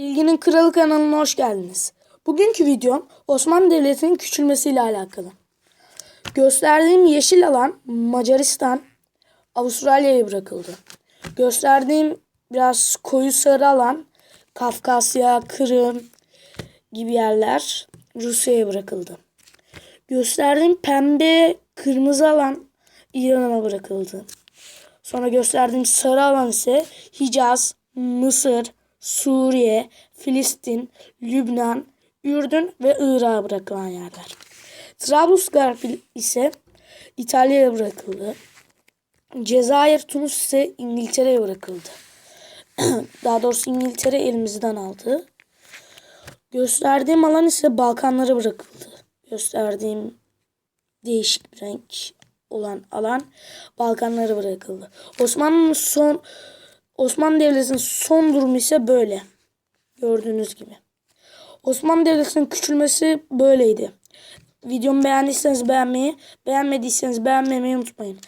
Bilginin Kralı kanalına hoş geldiniz. Bugünkü videom Osmanlı Devleti'nin küçülmesiyle alakalı. Gösterdiğim yeşil alan Macaristan, Avustralya'ya bırakıldı. Gösterdiğim biraz koyu sarı alan Kafkasya, Kırım gibi yerler Rusya'ya bırakıldı. Gösterdiğim pembe kırmızı alan İran'a bırakıldı. Sonra gösterdiğim sarı alan ise Hicaz, Mısır, Suriye, Filistin, Lübnan, Ürdün ve Irak'a bırakılan yerler. Trablusgarp ise İtalya'ya bırakıldı. Cezayir, Tunus ise İngiltere'ye bırakıldı. Daha doğrusu İngiltere elimizden aldı. Gösterdiğim alan ise Balkanlara bırakıldı. Gösterdiğim değişik bir renk olan alan Balkanlara bırakıldı. Osmanlı'nın son Osmanlı Devleti'nin son durumu ise böyle. Gördüğünüz gibi. Osmanlı Devleti'nin küçülmesi böyleydi. Videomu beğendiyseniz beğenmeyi, beğenmediyseniz beğenmemeyi unutmayın.